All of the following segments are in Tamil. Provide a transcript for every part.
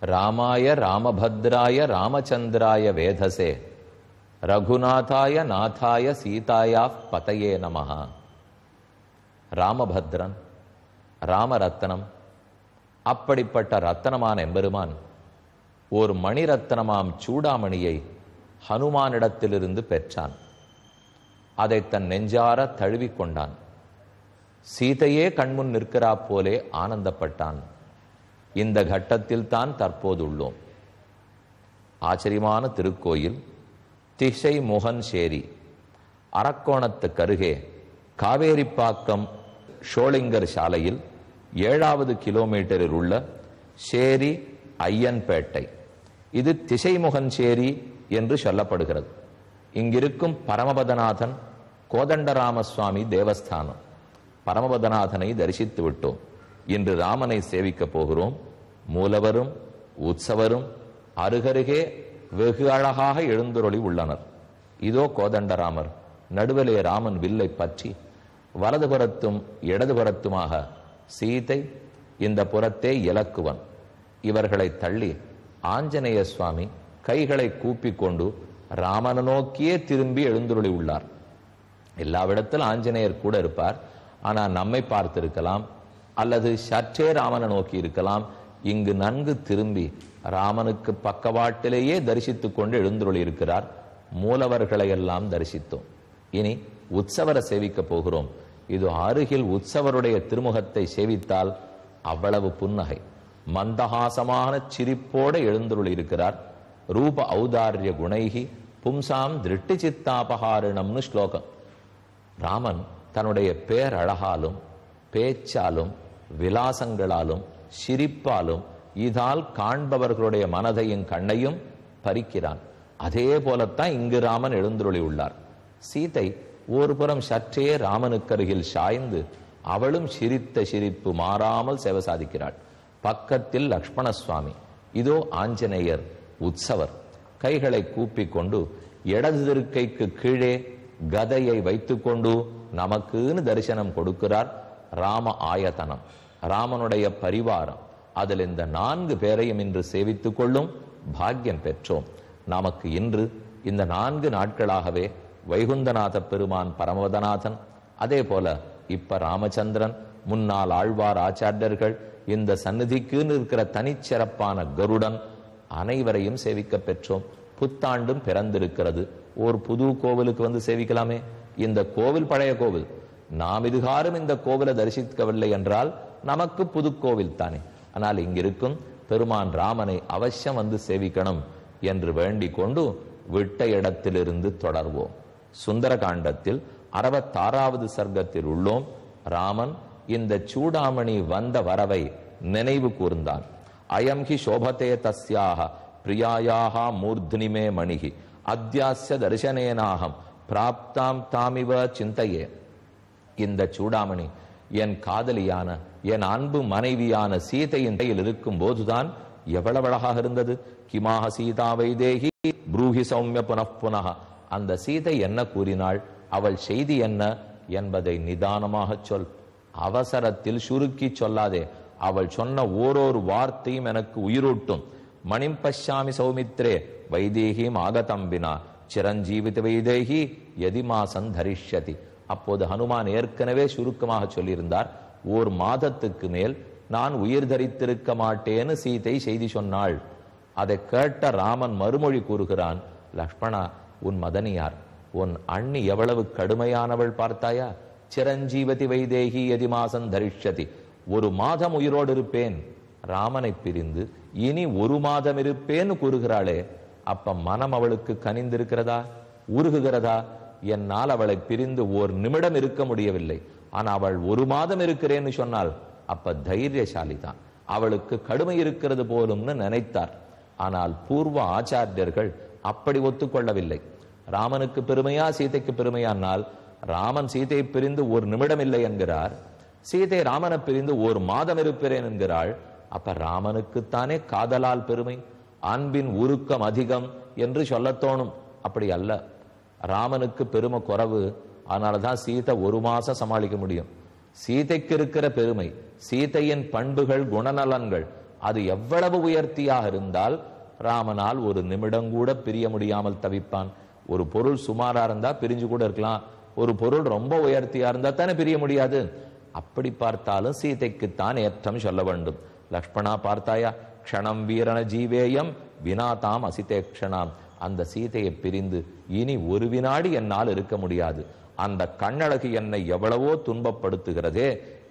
ராமாய ராமபத்ராய ராமச்சந்திராய வேதசே. ரகுநாதாய நாதாய சீதாயா பதையே நமஹ. ராமபத்ரன் ராமரத்னம். அப்படிப்பட்ட ரத்தனமான எம்பெருமான் ஒரு மணிரத்னமாம் சூடாமணியை ஹனுமானிடத்திலிருந்து பெற்றான். அதை தன் நெஞ்சார தழுவிக் கொண்டான். சீதையே கண்முன் நிற்கிறா போலே ஆனந்தப்பட்டான். இந்த கட்டத்தில் தான் தற்போது உள்ளோம் ஆச்சரியமான திருக்கோயில் திசை முகன் சேரி அரக்கோணத்து கருகே காவேரிப்பாக்கம் ஷோலிங்கர் சாலையில் ஏழாவது கிலோமீட்டரில் உள்ள சேரி ஐயன்பேட்டை. இது திசைமுகன் சேரி என்று சொல்லப்படுகிறது. இங்கிருக்கும் பரமபதநாதன் கோதண்டராமசுவாமி தேவஸ்தானம். பரமபதநாதனை தரிசித்து விட்டோம். இன்று ராமனை சேவிக்கப் போகிறோம். மூலவரும் உற்சவரும் அருகருகே வெகு அழகாக எழுந்துருளி உள்ளனர். இதோ கோதண்டராமர் நடுவிலே ராமன் வில்லை பற்றி வலதுபுறத்தும் இடதுபுறத்துமாக சீதை இந்த புறத்தே இலக்குவன். இவர்களை தள்ளி ஆஞ்சநேய சுவாமி கைகளை கூப்பிக் கொண்டு ராமனை நோக்கியே திரும்பி எழுந்துருளி உள்ளார். எல்லாவிடத்தில் ஆஞ்சநேயர் கூட இருப்பார். ஆனால் நம்மை பார்த்திருக்கலாம். அல்லது சற்றே ராமனை நோக்கி இருக்கலாம். இங்கு நன்கு திரும்பி ராமனுக்கு பக்கவாட்டிலேயே தரிசித்துக் கொண்டு எழுந்துருளி இருக்கிறார் மூலவர்களை எல்லாம் தரிசித்தோம். இனி உற்சவரை சேவிக்க போகிறோம். இது அருகில் உற்சவருடைய திருமுகத்தை சேவித்தால் அவ்வளவு புன்னகை. மந்தஹாசமான சிரிப்போடு எழுந்துருளி இருக்கிறார் ரூப ஔதாரிய குணைகி பும்சாம் திருட்டி சித்தாபகாரிணம்னு ஸ்லோகம். ராமன் தன்னுடைய பேரழகாலும் பேச்சாலும் விலாசங்களாலும் சிரிப்பாலும் இதால் காண்பவர்களுடைய மனதையும் கண்ணையும் பறிக்கிறான். அதே போலத்தான் இங்கு ராமன் எழுந்துருளி உள்ளார் சீதை ஒரு புறம் சற்றே ராமனுக்கருகில் சாய்ந்து அவளும் சிரித்த சிரிப்பு மாறாமல் சேவை சாதிக்கிறாள். பக்கத்தில் லக்ஷ்மண சுவாமி இதோ ஆஞ்சநேயர் உற்சவர் கைகளை கூப்பிக் கொண்டு இடது திருக்கைக்கு கீழே கதையை வைத்துக்கொண்டு நமக்குன்னு தரிசனம் கொடுக்கிறார் ராம ஆயத்தனம். ராமனுடைய பரிவாரம். அதில் இந்த நான்கு பேரையும் இன்று சேவித்துக் கொள்ளும் பாக்கியம் பெற்றோம். நமக்கு இன்று இந்த நான்கு நாட்களாகவே வைகுந்தநாத பெருமான் பரமவதநாதன் அதே போல இப்ப ராமச்சந்திரன் முன்னாள் ஆழ்வார் ஆச்சாரியர்கள் இந்த சந்நிதிக்குன்னு இருக்கிற தனிச்சிறப்பான கருடன் அனைவரையும் சேவிக்க பெற்றோம். புத்தாண்டும் பிறந்திருக்கிறது. ஒரு புது கோவிலுக்கு வந்து சேவிக்கலாமே. இந்த கோவில் பழைய கோவில். நாம் இதுகாரும் இந்த கோவிலை தரிசிக்கவில்லை என்றால் நமக்கு புதுக்கோவில் தானே. ஆனால் இங்கிருக்கும் பெருமான் ராமனை அவசியம் வந்து சேவிக்கணும் என்று வேண்டிக் கொண்டு விட்ட இடத்திலிருந்து தொடர்வோம். சுந்தர காண்டத்தில் அறுபத்தாறாவது சர்க்கத்தில் உள்ளோம். ராமன் இந்த சூடாமணி வந்த வரவை நினைவு கூர்ந்தான். அயம் ஹி சோபத்தே தஸ்யாக பிரியாயாக மூர்த்னிமே மணிகி. அத்தியாசிய தரிசனேனாகம் பிராப்தாம் தாமிவ சிந்தையே. இந்த சூடாமணி என் காதலியான என் அன்பு மனைவியான சீதையின் கையில் இருக்கும் போதுதான் எவ்வளவு அழகாக இருந்தது? கிமாக சீதா வைதேகி ப்ரூஹி சௌமிய புனப்புனக அந்த சீதை என்ன கூறினாள்? அவள் செய்தி என்ன? என்பதை நிதானமாக சொல். அவசரத்தில் சுருக்கி சொல்லாதே. அவள் சொன்ன ஓரொரு வார்த்தையும் எனக்கு உயிரூட்டும். மணிம் பஷ்யாமி சௌமித்ரே வைதேகிம் ஆகதம்பினா. சிரஞ்சீவித வைதேகி எதிமாசன் தரிஷ்யதி. அப்போது ஹனுமான் ஏற்கனவே சுருக்கமாக சொல்லியிருந்தார் ஓர் மாதத்துக்கு மேல் நான் உயிர் தரித்திருக்க மாட்டேன்னு சீதை செய்தி சொன்னாள். அதை கேட்ட ராமன் மறுமொழி கூறுகிறான் லக்ஷ்மணா உன் மதனியார் உன் அண்ணி எவ்வளவு கடுமையானவள் பார்த்தாயா? சிரஞ்சீவதி வைதேகி எதிமாசன் தரிஷதி ஒரு மாதம் உயிரோடு இருப்பேன். ராமனை பிரிந்து இனி ஒரு மாதம் இருப்பேன்னு கூறுகிறாளே அப்ப மனம் அவளுக்கு கனிந்திருக்கிறதா? உருகுகிறதா? என்னால் அவளை பிரிந்து ஓர் நிமிடம் இருக்க முடியவில்லை. ஆனால் அவள் ஒரு மாதம் இருக்கிறேன்னு சொன்னால் அப்ப தைரியசாலி தான் அவளுக்கு கடுமை இருக்கிறது போலும்னு நினைத்தார். ஆனால் பூர்வ ஆச்சாரியர்கள் அப்படி ஒத்துக்கொள்ளவில்லை. ராமனுக்கு பெருமையா சீதைக்கு பெருமையானால் ராமன் சீதையை பிரிந்து ஒரு நிமிடம் இல்லை என்கிறார். சீதை ராமனை பிரிந்து ஒரு மாதம் இருப்பேன் என்கிறாள். அப்ப ராமனுக்குத்தானே காதலால் பெருமை? அன்பின் உருக்கம் அதிகம் என்று சொல்லத்தோணும் அப்படி அல்ல. ராமனுக்கு பெருமை குறைவு அதனாலதான் சீதை ஒரு மாசம் சமாளிக்க முடியும். சீதைக்கு இருக்கிற பெருமை சீதையின் பண்புகள் குணநலன்கள் அது எவ்வளவு உயர்த்தியாக இருந்தால் ராமனால் ஒரு நிமிடம் கூட பிரிய முடியாமல் தவிப்பான். ஒரு பொருள் சுமாரா இருந்தா பிரிஞ்சு கூட இருக்கலாம். ஒரு பொருள் ரொம்ப உயர்த்தியா இருந்தா தானே பிரிய முடியாது. அப்படி பார்த்தாலும் சீதைக்குத்தான் ஏற்றம் சொல்ல வேண்டும். லக்ஷ்மணா பார்த்தாயா க்ஷணம் வீரன ஜீவேயம் வினாதாம் அசிதே க்ஷணாம் அந்த சீதையை பிரிந்து இனி ஒரு வினாடி என்னால் இருக்க முடியாது. அந்த கண்ணழகு என்னை எவ்வளவோ துன்பப்படுத்துகிறதே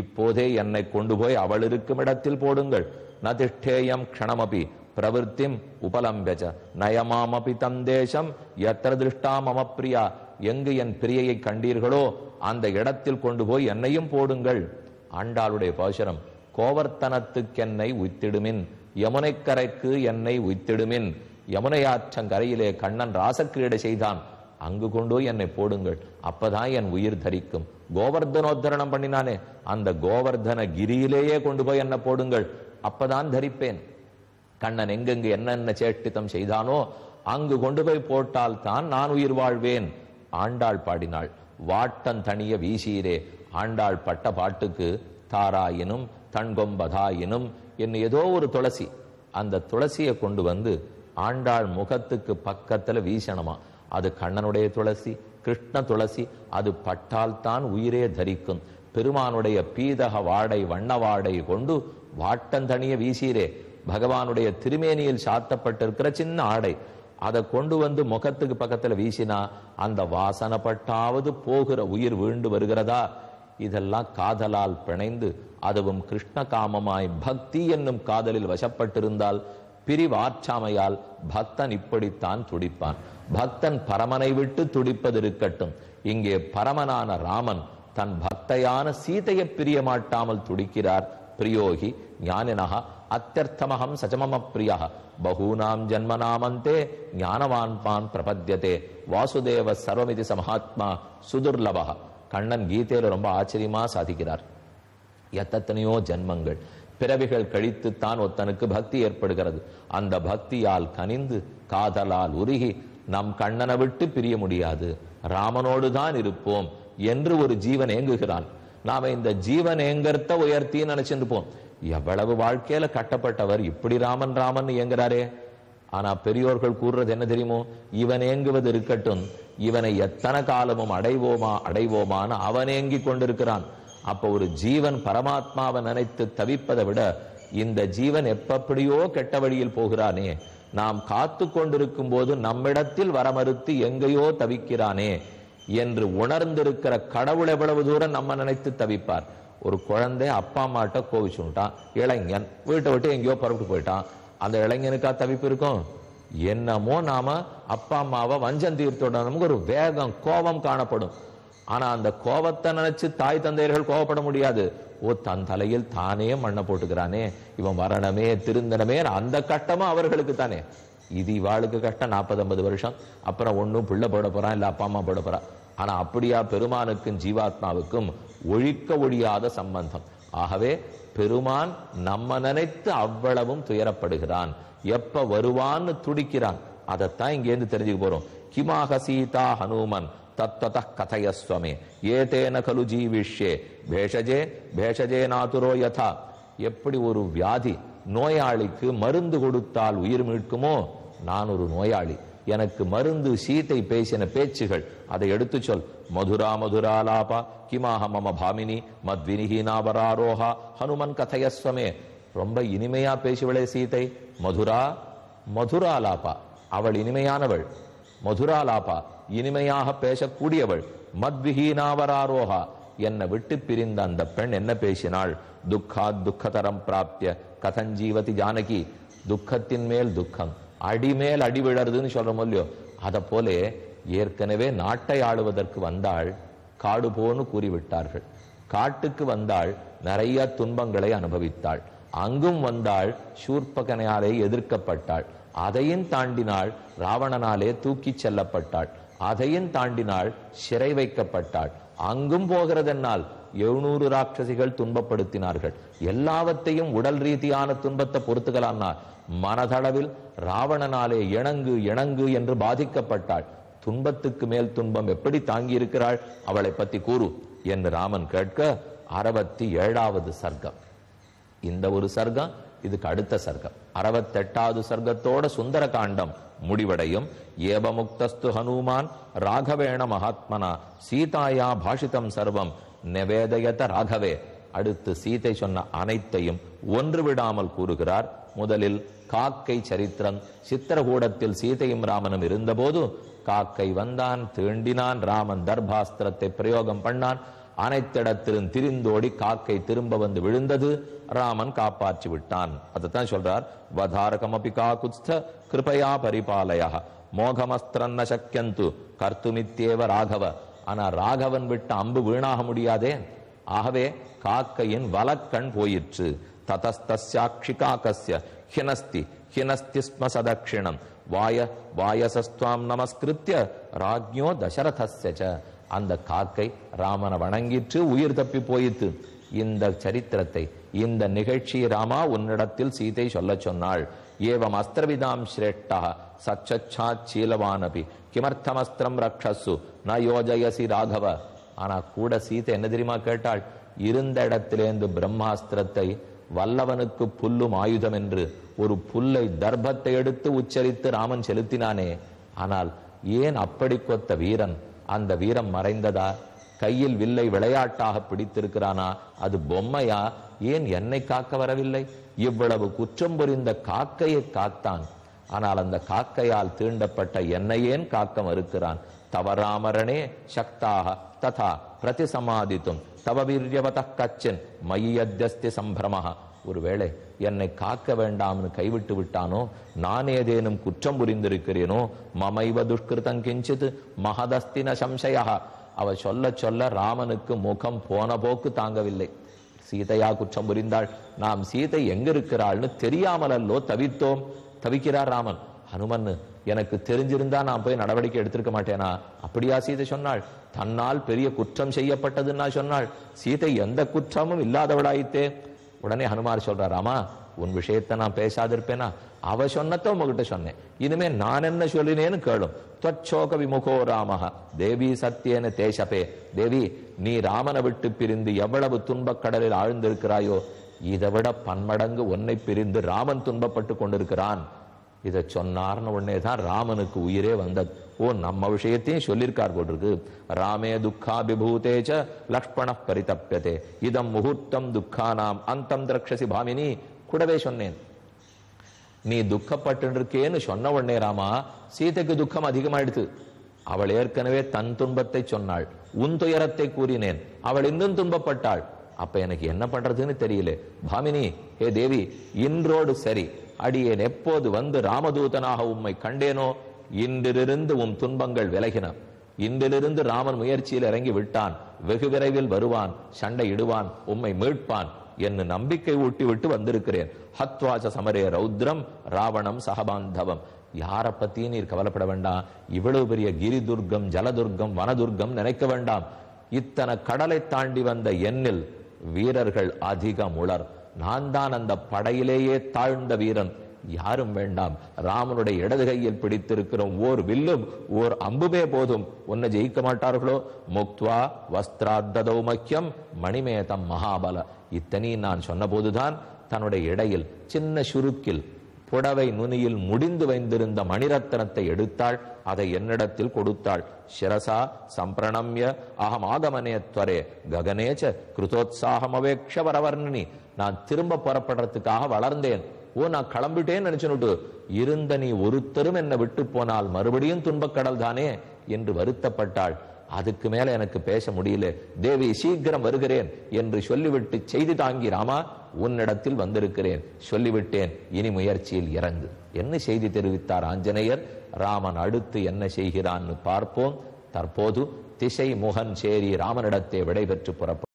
இப்போதே என்னை கொண்டு போய் அவள் இருக்கும் இடத்தில் போடுங்கள். நதிஷ்டேயம் க்ஷணமபி பிரவருத்திம் உபலம்பெஜ நயமாமபி தந்தேசம் எத்திர திருஷ்டா மம பிரியா எங்கு என் பிரியையை கண்டீர்களோ அந்த இடத்தில் கொண்டு போய் என்னையும் போடுங்கள். ஆண்டாளுடைய பாசுரம் கோவர்த்தனத்துக்கென்னை உய்த்திடுமின் யமுனைக்கரைக்கு என்னை உய்த்திடுமின் யமுனையாற்றங்கரையிலே கண்ணன் ராசக்கிரீடை செய்தான். அங்கு கொண்டு போய் என்னை போடுங்கள். அப்பதான் என் உயிர் தரிக்கும். கோவர்தனோத்தரணம் பண்ணினானே. அந்த கோவர்தன கிரியிலேயே கொண்டு போய் என்ன போடுங்கள். அப்பதான் தரிப்பேன். கண்ணன் எங்கெங்கு என்னென்ன சேஷ்டித்தம் செய்தானோ அங்கு கொண்டு போய் போட்டால் தான் நான் உயிர் வாழ்வேன். ஆண்டாள் பாடினாள் வாட்டன் தனிய வீசீரே ஆண்டாள் பட்ட பாட்டுக்கு தாராயினும் தன்கொம்பதாயினும் என்ன ஏதோ ஒரு துளசி. அந்த துளசியை கொண்டு வந்து ஆண்டாள் முகத்துக்கு பக்கத்துல வீசணுமா? அது கண்ணனுடைய துளசி கிருஷ்ண துளசி அது பட்டால் தான் உயிரே தரிக்கும். பெருமானுடைய பீதக வாடை வண்ண வாடை கொண்டு வாட்டந்தனிய வீசீரே. பகவானுடைய திருமேனியில் சாத்தப்பட்டிருக்கிற சின்ன ஆடை. அதை கொண்டு வந்து முகத்துக்கு பக்கத்துல வீசினா அந்த வாசனை பட்டாவது போகிற உயிர் வீண்டு வருகிறதா? இதெல்லாம் காதலால் பிணைந்து அதுவும் கிருஷ்ண காமமாய் பக்தி என்னும் காதலில் வசப்பட்டிருந்தால் பிரிவாற்றாமையால் பக்தன் இப்படித்தான் துடிப்பான். பக்தன் பரமனை விட்டு துடிப்பது இருக்கட்டும். இங்கே பரமனான ராமன் தன் பக்தையான சீதையை பிரியமாட்டாமல் துடிக்கிறார். பிரியோகி ஞானினஹ அத்தியர்த்தமகம் சஜமம பிரியா பகூனாம் ஜன்மநாமந்தே ஞானவான் பான் பிரபத்தியதே வாசுதேவ சர்வமிதி சமஹாத்மா சுதுர்லபா கண்ணன் கீதையில ரொம்ப ஆச்சரியமா சாதிக்கிறார். எத்தனையோ ஜென்மங்கள். பிறவிகள் கழித்துத்தான் ஒத்தனுக்கு பக்தி ஏற்படுகிறது. அந்த பக்தியால் கனிந்து காதலால் உருகி நம் கண்ணனை விட்டு பிரிய முடியாது. ராமனோடு தான் இருப்போம் என்று ஒரு ஜீவன் ஏங்குகிறான். நாம இந்த ஜீவன் ஏங்கர்த்த உயர்த்தி நினைச்சிருப்போம் எவ்வளவு வாழ்க்கையில கட்டப்பட்டவர் இப்படி ராமன் ராமன் ஏங்குறாரே ஆனா பெரியோர்கள் கூறுறது என்ன தெரியுமோ? இவன் ஏங்குவது இருக்கட்டும். இவனை எத்தனை காலமும் அடைவோமா அடைவோமான்னு அவன் ஏங்கிக் கொண்டிருக்கிறான். அப்போ ஒரு ஜீவன் பரமாத்மாவை நினைத்து தவிப்பதை விட இந்த ஜீவன் எப்படியோ கெட்ட வழியில் போகிறானே. நாம் காத்து கொண்டிருக்கும் போது நம்மிடத்தில் வர மறுத்து எங்கேயோ தவிக்கிறானே என்று உணர்ந்திருக்கிற கடவுள் எவ்வளவு தூரம் நம்ம நினைத்து தவிப்பார். ஒரு குழந்தை அப்பா அம்மாட்ட கோவிச்சுட்டான் இளைஞன் வீட்டை விட்டு எங்கேயோ பரவிட்டு போயிட்டான். அந்த இளைஞனுக்கா தவிப்பு இருக்கும்? என்னமோ நாம அப்பா அம்மாவை வஞ்சம் தீர்த்தோட ஒரு வேகம் கோபம் காணப்படும். ஆனா அந்த கோபத்தை நினைச்சு தாய் தந்தையர்கள் கோபப்பட முடியாது. ஓ தன் தலையில் தானே மண்ணை போட்டுக்கிறானே. இவன் வரணுமே திருந்தனமே அந்த கட்டமும் அவர்களுக்கு தானே. இது இவாளுக்கு கஷ்டம் நாற்பது ஐம்பது வருஷம். அப்புறம் ஒன்னும் பிள்ளை போட போறான் இல்ல அப்பா அம்மா போட போறான் ஆனா அப்படியா பெருமானுக்கும் ஜீவாத்மாவுக்கும் ஒழிக்க ஒழியாத சம்பந்தம். ஆகவே பெருமான் நம்ம நினைத்து அவ்வளவும் துயரப்படுகிறான். எப்ப வருவான்னு துடிக்கிறான். அதைத்தான் இங்கேருந்து தெரிஞ்சுக்க போறோம். கிமாக சீதா ஹனுமன். தத்வத கதயஸ்வமே ஏதேன கலு ஜீவிஷ்யே பேஷஜே பேஷஜே நாதுரோ யதா எப்படி ஒரு வியாதி நோயாளிக்கு மருந்து கொடுத்தால் உயிர் மீட்குமோ? நான் ஒரு நோயாளி. எனக்கு மருந்து சீத்தை பேசின பேச்சுகள். அதை எடுத்து சொல். மதுரா மதுரா லாபா கிமாக மம பாமினி மத்வினிஹீனாபராரோஹா ஹனுமன் கதையஸ்வமே. ரொம்ப இனிமையா பேசுவளே சீதை மதுரா மதுராலாபா அவள் இனிமையானவள். மதுராலாபா இனிமையாக பேசக்கூடியவள். மத்விஹீனாவராரோஹா என்னை விட்டு பிரிந்த அந்த பெண் என்ன பேசினாள்? துக்காத் துக்கதரம் பிராப்திய. கதஞ்சீவதி ஜானகி துக்கத்தின் மேல் துக்கம். அடிமேல் அடி விழறதுன்னு சொல்றோம் இல்லையோ? அதை போல ஏற்கனவே நாட்டை ஆளுவதற்கு வந்தாள். காடு போன்னு கூறிவிட்டார்கள். காட்டுக்கு வந்தாள். நிறைய துன்பங்களை அனுபவித்தாள். அங்கும் வந்தாள். சூர்பகனையாலே எதிர்க்கப்பட்டாள். அதையும் தாண்டினாள் ராவணனாலே தூக்கிச் செல்லப்பட்டாள். அதையும் தாண்டினாள் சிறை வைக்கப்பட்டாள். அங்கும் போகிறதென்னால் எழுநூறு ராட்சசிகள் துன்பப்படுத்தினார்கள். எல்லாவற்றையும் உடல் ரீதியான துன்பத்தை பொறுத்துக்கலாம்னா மனதளவில் ராவணனாலே இணங்கு இணங்கு என்று பாதிக்கப்பட்டாள். துன்பத்துக்கு மேல் துன்பம் எப்படி தாங்கி இருக்கிறாள் அவளை பத்தி கூறு என்று ராமன் கேட்க அறுபத்தி ஏழாவது சர்க்கம். இந்த ஒரு சர்க்கம் இதுக்கு அடுத்த சர்க்கம். அறுபத்தெட்டாவது சர்க்கத்தோட சுந்தர காண்டம் முடிவடையும். ஏவமுக்தஸ்து ஹனுமான் ராகவேண மகாத்மனா சீதாயா பாஷிதம் சர்வம் நெவேதயத ராகவே. அடுத்து சீதை சொன்ன அனைத்தையும் ஒன்று விடாமல் கூறுகிறார். முதலில் காக்கை சரித்திரம். சித்திரகூடத்தில் சீதையும் ராமனும் இருந்தபோது காக்கை வந்தான் தீண்டினான் ராமன் தர்பாஸ்திரத்தை பிரயோகம் பண்ணான். அனைத்திடத்திலும் திரிந்தோடி காக்கை திரும்ப வந்து விழுந்தது. ராமன் காப்பாற்றி விட்டான். அதைத்தான் சொல்றார் வதாரகமபி காகுத்ஸ்த கிருபையா பரிபாலயா மோகமஸ்திரன்ன சக்கியந்து கர்த்துமித்தேவ ராகவ. ஆனா ராகவன் விட்ட அம்பு வீணாக முடியாதே. ஆகவே காக்கையின் வலக்கண் போயிற்று. ததஸ்தியாட்சிகாக்கஸ்ய ஹினஸ்தி. ஹினஸ்தி ஸ்ம சதக்ஷிணம். வாய வாயசஸ்துவாம் நமஸ்கிருத்திய ராஜ்யோ தசரதஸ்ய ச. அந்த காக்கை ராமனை வணங்கிற்று உயிர் தப்பி போயிற்று. இந்த சரித்திரத்தை இந்த நிகழ்ச்சி ராமா உன்னிடத்தில் சீதை சொல்லச் சொன்னாள். ஏவம் அஸ்திரவிதாம் சிரேஷ்டா சச்சச்சாத் சீலவானபி கிமர்த்தமஸ்திரம் ரக்ஷசு ந யோஜயசி ராகவ. ஆனா கூட சீதை என்ன தெரியுமா கேட்டாள்? இருந்த இடத்திலேந்து பிரம்மாஸ்திரத்தை வல்லவனுக்கு புல்லும் ஆயுதம் என்று ஒரு புல்லை தர்ப்பத்தை எடுத்து உச்சரித்து ராமன் செலுத்தினானே. ஆனால் ஏன் அப்படி கொத்த வீரன்? அந்த வீரம் மறைந்ததா? கையில் வில்லை விளையாட்டாக பிடித்திருக்கிறானா? அது பொம்மையா? ஏன் என்னை காக்க வரவில்லை? இவ்வளவு குற்றம் புரிந்த காக்கையை காத்தான். ஆனால் அந்த காக்கையால் தீண்டப்பட்ட என்னையேன் காக்க மறுக்கிறான்? தவராமரனே சக்தாக ததா. பிரதிசமாதித்தும். சமாதித்தும் வீரியவத கச்சன் மயியத்தியஸ்தி சம்பிரமஹ. ஒருவேளை என்னை காக்க வேண்டாம்னு கைவிட்டு விட்டானோ நான் ஏதேனும் குற்றம் புரிந்திருக்கிறேனோ மமைவ துஷ்கிருதம் கிஞ்சித் மகதஸ்தின சம்சயா அவ சொல்ல சொல்ல ராமனுக்கு முகம் போன போக்கு தாங்கவில்லை. சீதையா குற்றம் புரிந்தாள். நாம் சீதை எங்க இருக்கிறாள்னு தெரியாமல் அல்லோ தவித்தோம். தவிக்கிறார் ராமன். ஹனுமன் எனக்கு தெரிஞ்சிருந்தா நான் போய் நடவடிக்கை எடுத்திருக்க மாட்டேனா? அப்படியா சீதை சொன்னாள். தன்னால் பெரிய குற்றம் செய்யப்பட்டதுன்னா சொன்னாள். சீதை எந்த குற்றமும் இல்லாதவளாயித்தே உடனே ஹனுமார் சொல்றார் ராமா உன் விஷயத்தை நான் பேசாதிருப்பேனா? அவ சொன்னத உங்ககிட்ட சொன்னேன். இனிமே நான் என்ன சொல்லினேன்னு கேளும். தொச்சோக விமுகோ ராமஹ. தேவி சத்தியன தேசபே. தேவி நீ ராமனை விட்டு பிரிந்து எவ்வளவு துன்பக் கடலில் ஆழ்ந்திருக்கிறாயோ? இதை விட பன்மடங்கு உன்னை பிரிந்து ராமன் துன்பப்பட்டு கொண்டிருக்கிறான். இதை சொன்னார்னு உடனே தான் ராமனுக்கு உயிரே வந்தது. ஓ நம்ம விஷயத்தையும் சொல்லியிருக்கார் போட்டிருக்கு. ராமே துக்காபிபூதேச்ச லக்ஷ்மண பரிதப்பியதே இதம் முகூர்த்தம் துக்கானாம். அந்தம் திரக்ஷசி பாமினி. கூடவே சொன்னேன். நீ துக்கப்பட்டு இருக்கேன்னு சொன்ன உடனே ராமா சீதைக்கு துக்கம் அதிகமாயிடுது அவள் ஏற்கனவே தன் துன்பத்தை சொன்னாள். உன் துயரத்தை கூறினேன். அவள் இன்னும் துன்பப்பட்டாள். அப்ப எனக்கு என்ன பண்றதுன்னு தெரியல. பாமினி ஹே தேவி இன்றோடு சரி. அடியேன் எப்போது வந்து ராமதூதனாக உம்மை கண்டேனோ இன்றிலிருந்து உம் துன்பங்கள் விலகின. இன்றிலிருந்து ராமன் முயற்சியில் இறங்கி விட்டான். வெகு விரைவில் வருவான் சண்டை இடுவான் உம்மை மீட்பான் என்று நம்பிக்கை ஊட்டிவிட்டு வந்திருக்கிறேன். ஹத்வாச சமரே ரௌத்ரம் ராவணம் சகபாந்தவம். யாரை பத்தியும் நீர் கவலைப்பட வேண்டாம். இவ்வளவு பெரிய கிரி துர்க்கம் ஜலதுர்க்கம் வனதுர்க்கம் நினைக்க வேண்டாம். இத்தனை கடலை தாண்டி வந்த எண்ணில் வீரர்கள் அதிகம் உளர். நான் தான் அந்த படையிலேயே தாழ்ந்த வீரன். யாரும் வேண்டாம். ராமனுடைய இடது கையில் பிடித்திருக்கிறோம் ஓர் வில்லும் ஓர் அம்புமே போதும். உன்னை ஜெயிக்க மாட்டார்களோ? முக்துவா வஸ்திராத்ததோ மக்கியம் மணிமேதம் மகாபல. இத்தனையும் நான் சொன்னபோதுதான் தன்னுடைய இடையில் சின்ன சுருக்கில் புடவை நுனியில் முடிந்து வைந்திருந்த மணிரத்னத்தை எடுத்தாள். அதை என்னிடத்தில் கொடுத்தாள். சிரசா சம்பிரணம்ய அகம் ஆகமனே துவரே ககனேச்ச கிருதோத்சாகம் அவேக்ஷ வரவர்ணனி நான் திரும்ப புறப்படுறதுக்காக வளர்ந்தேன். ஓ நான் கிளம்பிட்டேன்னு நினைச்சுனுட்டு இருந்த நீ ஒருத்தரும் என்னை விட்டு போனால் மறுபடியும் துன்பக்கடல் தானே என்று வருத்தப்பட்டாள். அதுக்கு மேல எனக்கு பேச முடியல. தேவி சீக்கிரம் வருகிறேன் என்று சொல்லிவிட்டு செய்தி தாங்கி ராமா உன்னிடத்தில் வந்திருக்கிறேன். சொல்லிவிட்டேன். இனி முயற்சியில் இறங்கு. என்ன செய்தி தெரிவித்தார் ஆஞ்சநேயர்? ராமன் அடுத்து என்ன செய்கிறான்னு பார்ப்போம். தற்போது திசை முகன் சேரி ராமனிடத்தை விடைபெற்று புறப்படும்.